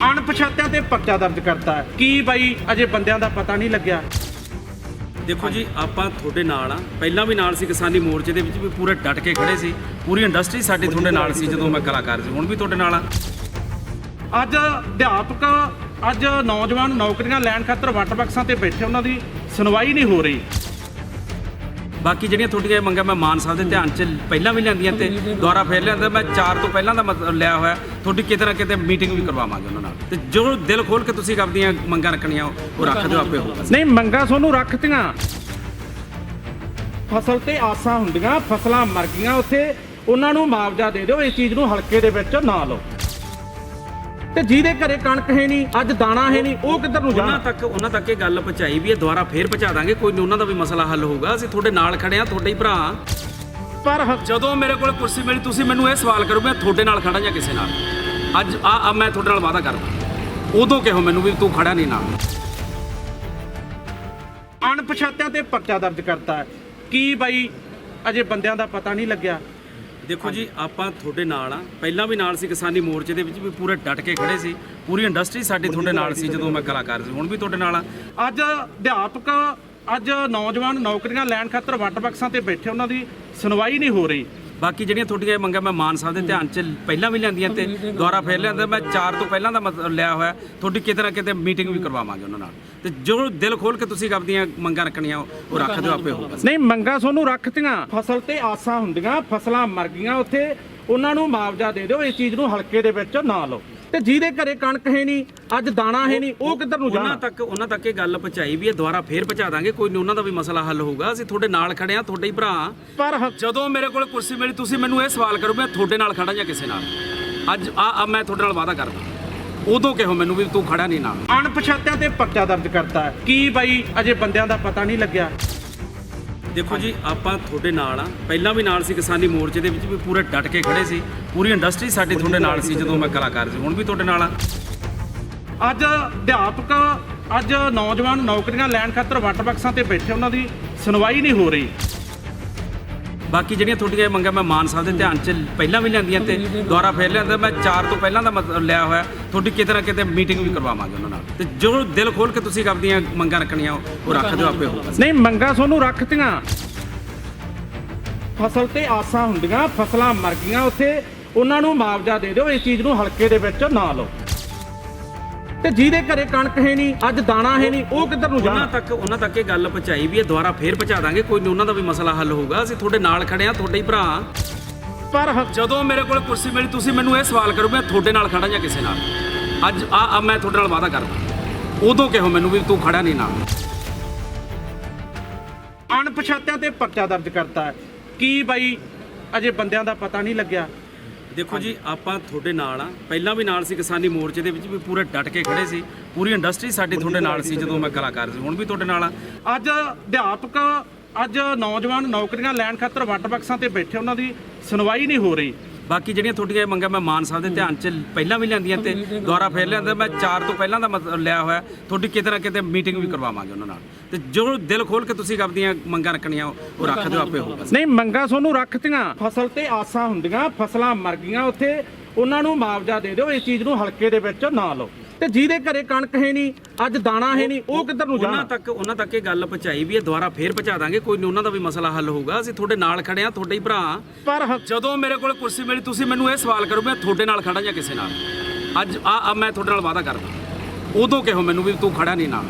ਅਣਪਛਾਤਿਆਂ ਤੇ ਪਰਚਾ ਦਰਜ ਕਰਤਾ ਹੈ। ਕੀ ਬਾਈ ਅਜੇ ਬੰਦਿਆਂ ਦਾ ਪਤਾ ਨਹੀਂ ਲੱਗਿਆ? ਦੇਖੋ ਜੀ ਆਪਾਂ ਤੁਹਾਡੇ ਨਾਲ ਆ ਪਹਿਲਾਂ ਵੀ ਨਾਲ ਸੀ ਕਿਸਾਨੀ ਮੋਰਚੇ ਦੇ ਵਿੱਚ ਵੀ ਪੂਰੇ ਡਟ ਕੇ ਖੜੇ ਸੀ। ਪੂਰੀ ਇੰਡਸਟਰੀ ਸਾਡੀ ਤੁਹਾਡੇ ਨਾਲ ਸੀ ਜਦੋਂ ਮੈਂ ਕਲਾਕਾਰ ਸੀ। ਹੁਣ ਵੀ ਤੁਹਾਡੇ ਨਾਲ ਆ ਅੱਜ ਅਧਿਆਪਕ ਅੱਜ ਨੌਜਵਾਨ ਨੌਕਰੀਆਂ ਲੈਣ ਖਾਤਰ ਵੱਟ ਬਕਸਾਂ ਤੇ ਬੈਠੇ ਉਹਨਾਂ ਦੀ ਸੁਣਵਾਈ ਨਹੀਂ ਹੋ ਰਹੀ। ਬਾਕੀ ਜਿਹੜੀਆਂ ਤੁਹਾਡੀਆਂ ਮੰਗਾਂ ਮੈਂ ਮਾਨ ਸਾਹਿਬ ਦੇ ਧਿਆਨ 'ਚ ਪਹਿਲਾਂ ਵੀ ਲਿਆਂਦੀਆਂ ਤੇ ਦੁਆਰਾ ਫੇਰ ਲਿਆਂਦਾ, ਮੈਂ ਚਾਰ ਤੋਂ ਪਹਿਲਾਂ ਦਾ ਮਤਲਬ ਲਿਆ ਹੋਇਆ। ਤੁਹਾਡੀ ਕਿਤੇ ਨਾ ਕਿਤੇ ਮੀਟਿੰਗ ਵੀ ਕਰਵਾਵਾਂਗੇ ਉਹਨਾਂ ਨਾਲ। ਤੇ ਜੋ ਦਿਲ ਖੋਲ ਕੇ ਤੁਸੀਂ ਆਪਦੀਆਂ ਮੰਗਾਂ ਰੱਖਣੀਆਂ, ਉਹ ਰੱਖ ਦਿਓ ਆਪੇ ਹੋਊਗਾ। ਨਹੀਂ, ਮੰਗਾਂ ਤੁਹਾਨੂੰ ਰੱਖਤੀਆਂ। ਫਸਲ ਤੇ ਆਸਾਂ ਹੁੰਦੀਆਂ, ਫਸਲਾਂ ਮਰ ਗਈਆਂ ਉੱਥੇ, ਉਹਨਾਂ ਨੂੰ ਮੁਆਵਜ਼ਾ ਦੇ ਦਿਓ, ਇਸ ਚੀਜ਼ ਨੂੰ ਹਲਕੇ ਦੇ ਵਿੱਚ ਨਾ ਲਓ। ਤੇ ਜਿਹਦੇ ਘਰੇ ਕਣਕ ਹੈ ਨਹੀਂ ਅੱਜ ਦਾਣਾ ਹੈ ਨਹੀਂ ਉਹ ਕਿੱਧਰ ਨੂੰ ਉਹਨਾਂ ਜਾਣਾ? ਤੱਕ ਉਹਨਾਂ ਤੱਕ ਇਹ ਗੱਲ ਪਹੁੰਚਾਈ ਵੀ ਇਹ ਦੁਬਾਰਾ ਫੇਰ ਪਹੁੰਚਾ ਦਾਂਗੇ ਕੋਈ ਨਹੀਂ ਉਹਨਾਂ ਦਾ ਵੀ ਮਸਲਾ ਹੱਲ ਹੋਊਗਾ। ਅਸੀਂ ਤੁਹਾਡੇ ਨਾਲ ਖੜੇ ਆ ਤੁਹਾਡੇ ਹੀ ਭਰਾ ਹਾਂ। ਪਰ ਹ- ਜਦੋਂ ਮੇਰੇ ਕੋਲ ਕੁਰਸੀ ਮਿਲੀ ਤੁਸੀਂ ਮੈਨੂੰ ਇਹ ਸਵਾਲ ਕਰੋ ਮੈਂ ਤੁਹਾਡੇ ਨਾਲ ਖੜਾ ਜਾਂ ਕਿਸੇ ਨਾਲ? ਅੱਜ ਆ ਆ ਮੈਂ ਤੁਹਾਡੇ ਨਾਲ ਵਾਅਦਾ ਕਰਦਾ। ਉਦੋਂ ਕਿਹੋ ਮੈਨੂੰ ਵੀ ਤੂੰ ਖੜਾ ਨਹੀਂ ਨਾਲ ਅਣਪਛਾਤਿਆਂ ਤੇ ਪਰਚਾ ਦਰਜ ਕਰਤਾ ਹੈ। ਕੀ ਬਾਈ ਅਜੇ ਬੰਦਿਆਂ ਦਾ ਪਤਾ ਨਹੀਂ ਲੱਗਿਆ। ਦੇਖੋ ਜੀ ਆਪਾਂ ਤੁਹਾਡੇ ਨਾਲ ਆ। ਪਹਿਲਾਂ ਵੀ ਨਾਲ ਸੀ ਕਿਸਾਨੀ ਮੋਰਚੇ ਦੇ ਵਿੱਚ ਵੀ ਪੂਰੇ ਡਟ ਕੇ ਖੜੇ ਸੀ। ਪੂਰੀ ਇੰਡਸਟਰੀ ਸਾਡੀ ਤੁਹਾਡੇ ਨਾਲ ਸੀ ਜਦੋਂ ਮੈਂ ਕਲਾਕਾਰ ਸੀ। ਹੁਣ ਵੀ ਤੁਹਾਡੇ ਨਾਲ ਆ। ਅੱਜ ਅਧਿਆਪਕ ਅੱਜ ਨੌਜਵਾਨ ਨੌਕਰੀਆਂ ਲੈਣ ਖਾਤਰ ਵੱਟ ਬਕਸਾਂ ਤੇ ਬੈਠੇ ਉਹਨਾਂ ਦੀ ਸੁਣਵਾਈ ਨਹੀਂ ਹੋ ਰਹੀ। ਬਾਕੀ ਜਿਹੜੀਆਂ ਤੁਹਾਡੀਆਂ ਇਹ ਮੰਗਾਂ ਮੈਂ ਮਾਨ ਸਾਹਿਬ ਦੇ ਧਿਆਨ 'ਚ ਪਹਿਲਾਂ ਵੀ ਲਿਆਂਦੀਆਂ ਤੇ ਦੁਆਰਾ ਫੇਰ ਲਿਆਂਦਾ, ਮੈਂ ਚਾਰ ਤੋਂ ਪਹਿਲਾਂ ਦਾ ਮਤਲਬ ਲਿਆ ਹੋਇਆ। ਤੁਹਾਡੀ ਕਿਤੇ ਨਾ ਕਿਤੇ ਮੀਟਿੰਗ ਵੀ ਕਰਵਾਵਾਂਗੇ ਉਹਨਾਂ ਨਾਲ। ਤੇ ਜੋ ਦਿਲ ਖੋਲ ਕੇ ਤੁਸੀਂ ਆਪਦੀਆਂ ਮੰਗਾਂ ਰੱਖਣੀਆਂ, ਉਹ ਰੱਖ ਦਿਓ ਆਪੇ ਹੋਊਗਾ। ਨਹੀਂ, ਮੰਗਾਂ ਤੁਹਾਨੂੰ ਰੱਖਤੀਆਂ। ਫਸਲ ਤੇ ਆਸਾਂ ਹੁੰਦੀਆਂ, ਫਸਲਾਂ ਮਰ ਗਈਆਂ ਉੱਥੇ। ਉਹਨਾਂ ਨੂੰ ਮੁਆਵਜ਼ਾ ਦੇ ਦਿਓ, ਇਸ ਚੀਜ਼ ਨੂੰ ਹਲਕੇ ਦੇ ਵਿੱਚ ਨਾ ਲਓ। ਤੇ ਜਿਹਦੇ ਘਰੇ ਕਣਕ ਹੈ ਨਹੀਂ ਅੱਜ ਦਾਣਾ ਹੈ ਨਹੀਂ ਉਹ ਕਿੱਧਰ ਨੂੰ ਉਹਨਾਂ ਜਾਣਾ? ਤੱਕ ਉਹਨਾਂ ਤੱਕ ਇਹ ਗੱਲ ਪਹੁੰਚਾਈ ਵੀ ਇਹ ਦੁਬਾਰਾ ਫੇਰ ਪਹੁੰਚਾ ਦਾਂਗੇ ਕੋਈ ਨਹੀਂ ਉਹਨਾਂ ਦਾ ਵੀ ਮਸਲਾ ਹੱਲ ਹੋਊਗਾ। ਅਸੀਂ ਤੁਹਾਡੇ ਨਾਲ ਖੜੇ ਆ ਤੁਹਾਡੇ ਹੀ ਭਰਾ ਹਾਂ। ਪਰ ਹ- ਜਦੋਂ ਮੇਰੇ ਕੋਲ ਕੁਰਸੀ ਮਿਲੀ ਤੁਸੀਂ ਮੈਨੂੰ ਇਹ ਸਵਾਲ ਕਰੋ ਮੈਂ ਤੁਹਾਡੇ ਨਾਲ ਖੜਾ ਜਾਂ ਕਿਸੇ ਨਾਲ? ਅੱਜ ਆ ਆ ਮੈਂ ਤੁਹਾਡੇ ਨਾਲ ਵਾਅਦਾ ਕਰਦਾ। ਉਦੋਂ ਕਿਹੋ ਮੈਨੂੰ ਵੀ ਤੂੰ ਖੜਾ ਨਹੀਂ ਨਾਲ। ਅਣਪਛਾਤਿਆਂ ਤੇ ਪਰਚਾ ਦਰਜ ਕਰਤਾ ਹੈ। ਕੀ ਬਾਈ ਅਜੇ ਬੰਦਿਆਂ ਦਾ ਪਤਾ ਨਹੀਂ ਲੱਗਿਆ। ਦੇਖੋ ਜੀ, ਆਪਾਂ ਤੁਹਾਡੇ ਨਾਲ ਆ। ਪਹਿਲਾਂ ਵੀ ਨਾਲ ਸੀ ਕਿਸਾਨੀ ਮੋਰਚੇ ਦੇ ਵਿੱਚ ਵੀ ਪੂਰੇ ਡਟ ਕੇ ਖੜੇ ਸੀ। ਪੂਰੀ ਇੰਡਸਟਰੀ ਸਾਡੀ ਤੁਹਾਡੇ ਨਾਲ ਸੀ ਜਦੋਂ ਮੈਂ ਕਲਾਕਾਰ ਸੀ, ਹੁਣ ਵੀ ਤੁਹਾਡੇ ਨਾਲ ਆ। ਅੱਜ ਅਧਿਆਪਕ, ਅੱਜ ਨੌਜਵਾਨ ਨੌਕਰੀਆਂ ਲੈਣ ਖਾਤਰ ਵੱਟ ਬਕਸਾਂ ਤੇ ਬੈਠੇ, ਉਹਨਾਂ ਦੀ ਸੁਣਵਾਈ ਨਹੀਂ ਹੋ ਰਹੀ। ਬਾਕੀ ਜਿਹੜੀਆਂ ਤੁਹਾਡੀਆਂ ਇਹ ਮੰਗਾਂ ਮੈਂ ਮਾਨ ਸਾਹਿਬ ਦੇ ਧਿਆਨ 'ਚ ਪਹਿਲਾਂ ਵੀ ਲਿਆਂਦੀਆਂ ਤੇ ਦੁਆਰਾ ਫੇਰ ਲਿਆਂਦਾ, ਮੈਂ ਚਾਰ ਤੋਂ ਪਹਿਲਾਂ ਦਾ ਮਤਲਬ ਲਿਆ ਹੋਇਆ। ਤੁਹਾਡੀ ਕਿਤੇ ਨਾ ਕਿਤੇ ਮੀਟਿੰਗ ਵੀ ਕਰਵਾਵਾਂਗੇ ਉਹਨਾਂ ਨਾਲ। ਤੇ ਜੋ ਦਿਲ ਖੋਲ ਕੇ ਤੁਸੀਂ ਆਪਦੀਆਂ ਮੰਗਾਂ ਰੱਖਣੀਆਂ, ਉਹ ਰੱਖ ਦਿਓ ਆਪੇ ਹੋਊਗਾ। ਨਹੀਂ, ਮੰਗਾਂ ਤੁਹਾਨੂੰ ਰੱਖਤੀਆਂ। ਫਸਲ ਤੇ ਆਸਾਂ ਹੁੰਦੀਆਂ, ਫਸਲਾਂ ਮਰ ਗਈਆਂ, ਉੱਥੇ ਉਹਨਾਂ ਨੂੰ ਮੁਆਵਜ਼ਾ ਦੇ ਦਿਓ, ਇਸ ਚੀਜ਼ ਨੂੰ ਹਲਕੇ ਦੇ ਵਿੱਚ ਨਾ ਲਓ। ਤੇ ਜਿਹਦੇ ਘਰੇ ਕਣਕ ਹੈ ਨਹੀਂ ਅੱਜ ਦਾਣਾ ਹੈ ਨਹੀਂ ਉਹ ਕਿੱਧਰ ਨੂੰ ਉਹਨਾਂ ਜਾਣਾ? ਤੱਕ ਉਹਨਾਂ ਤੱਕ ਇਹ ਗੱਲ ਪਹੁੰਚਾਈ ਵੀ ਇਹ ਦੁਬਾਰਾ ਫੇਰ ਪਹੁੰਚਾ ਦਾਂਗੇ ਕੋਈ ਨਹੀਂ ਉਹਨਾਂ ਦਾ ਵੀ ਮਸਲਾ ਹੱਲ ਹੋਊਗਾ। ਅਸੀਂ ਤੁਹਾਡੇ ਨਾਲ ਖੜੇ ਆ ਤੁਹਾਡੇ ਹੀ ਭਰਾ ਹਾਂ। ਪਰ ਹ- ਜਦੋਂ ਮੇਰੇ ਕੋਲ ਕੁਰਸੀ ਮਿਲੀ ਤੁਸੀਂ ਮੈਨੂੰ ਇਹ ਸਵਾਲ ਕਰੋ ਮੈਂ ਤੁਹਾਡੇ ਨਾਲ ਖੜਾ ਜਾਂ ਕਿਸੇ ਨਾਲ? ਅੱਜ ਆ ਆ ਮੈਂ ਤੁਹਾਡੇ ਨਾਲ ਵਾਅਦਾ ਕਰਦਾ। ਉਦੋਂ ਕਿਹੋ ਮੈਨੂੰ ਵੀ ਤੂੰ ਖੜਾ ਨਹੀਂ ਨਾਲ ਅਣਪਛਾਤਿਆਂ ਤੇ ਪਰਚਾ ਦਰਜ ਕਰਤਾ। ਹੈ ਕੀ ਬਾਈ ਅਜੇ ਬੰਦਿਆਂ ਦਾ ਪਤਾ ਨਹੀਂ ਲੱਗਿਆ। ਦੇਖੋ ਜੀ ਆਪਾਂ ਤੁਹਾਡੇ ਨਾਲ ਆ। ਪਹਿਲਾਂ ਵੀ ਨਾਲ ਸੀ ਕਿਸਾਨੀ ਮੋਰਚੇ ਦੇ ਵਿੱਚ ਵੀ ਪੂਰੇ ਡਟ ਕੇ ਖੜੇ ਸੀ। ਪੂਰੀ ਇੰਡਸਟਰੀ ਸਾਡੀ ਤੁਹਾਡੇ ਨਾਲ ਸੀ ਜਦੋਂ ਮੈਂ ਕਲਾਕਾਰ ਸੀ ਹੁਣ ਵੀ ਤੁਹਾਡੇ ਨਾਲ ਆ। ਅੱਜ ਅਧਿਆਪਕ ਅੱਜ ਨੌਜਵਾਨ ਨੌਕਰੀਆਂ ਲੈਣ ਖਾਤਰ ਵੱਟ ਬਕਸਾਂ ਤੇ ਬੈਠੇ ਉਹਨਾਂ ਦੀ ਸੁਣਵਾਈ ਨਹੀਂ ਹੋ ਰਹੀ। ਬਾਕੀ ਜਿਹੜੀਆਂ ਤੁਹਾਡੀਆਂ ਇਹ ਮੰਗਾਂ ਮੈਂ ਮਾਨ ਸਾਹਿਬ ਦੇ ਧਿਆਨ 'ਚ ਪਹਿਲਾਂ ਵੀ ਲਿਆਂਦੀਆਂ ਤੇ ਦੁਬਾਰਾ ਫੇਰ ਲਿਆਂਦਾ। ਮੈਂ 4 ਤੋਂ ਪਹਿਲਾਂ ਦਾ ਮਤਲਬ ਲਿਆ ਹੋਇਆ। ਤੁਹਾਡੀ ਕਿਤੇ ਨਾ ਕਿਤੇ ਮੀਟਿੰਗ ਵੀ ਕਰਵਾਵਾਂਗੇ ਉਹਨਾਂ ਨਾਲ। ਤੇ ਜੋ ਦਿਲ ਖੋਲ ਕੇ ਤੁਸੀਂ ਆਪਦੀਆਂ ਮੰਗਾਂ ਰੱਖਣੀਆਂ ਉਹ ਰੱਖ ਦਿਓ ਆਪੇ ਹੋਊਗਾ। ਨਹੀਂ ਮੰਗਾ ਤੁਹਾਨੂੰ ਰੱਖਤੀਆਂ। ਫਸਲ ਤੇ ਆਸਾਂ ਹੁੰਦੀਆਂ ਫਸਲਾਂ ਮਰ ਗਈਆਂ ਉੱਥੇ। ਉਹਨਾਂ ਨੂੰ ਮੁਆਵਜ਼ਾ ਦੇ ਦਿਓ ਇਸ ਚੀਜ਼ ਨੂੰ ਹਲਕੇ ਦੇ ਵਿੱਚ ਨਾ ਲਓ। ਤੇ ਜਿਹਦੇ ਘਰੇ ਕਣਕ ਹੈ ਨਹੀਂ ਅੱਜ ਦਾਣਾ ਹੈ ਨਹੀਂ ਉਹ ਕਿੱਧਰ ਨੂੰ ਉਹਨਾਂ ਜਾਣਾ? ਤੱਕ ਉਹਨਾਂ ਤੱਕ ਇਹ ਗੱਲ ਪਹੁੰਚਾਈ ਵੀ ਇਹ ਦੁਬਾਰਾ ਫੇਰ ਪਹੁੰਚਾ ਦਾਂਗੇ ਕੋਈ ਨਹੀਂ ਉਹਨਾਂ ਦਾ ਵੀ ਮਸਲਾ ਹੱਲ ਹੋਊਗਾ। ਅਸੀਂ ਤੁਹਾਡੇ ਨਾਲ ਖੜੇ ਆ ਤੁਹਾਡੇ ਹੀ ਭਰਾ ਹਾਂ। ਪਰ ਹ- ਜਦੋਂ ਮੇਰੇ ਕੋਲ ਕੁਰਸੀ ਮਿਲੀ ਤੁਸੀਂ ਮੈਨੂੰ ਇਹ ਸਵਾਲ ਕਰੋ ਮੈਂ ਤੁਹਾਡੇ ਨਾਲ ਖੜਾ ਜਾਂ ਕਿਸੇ ਨਾਲ? ਅੱਜ ਆ ਆ ਮੈਂ ਤੁਹਾਡੇ ਨਾਲ ਵਾਅਦਾ ਕਰਦਾ। ਉਦੋਂ ਕਿਹੋ ਮੈਨੂੰ ਵੀ ਤੂੰ ਖੜਾ ਨਹੀਂ ਨਾਲ।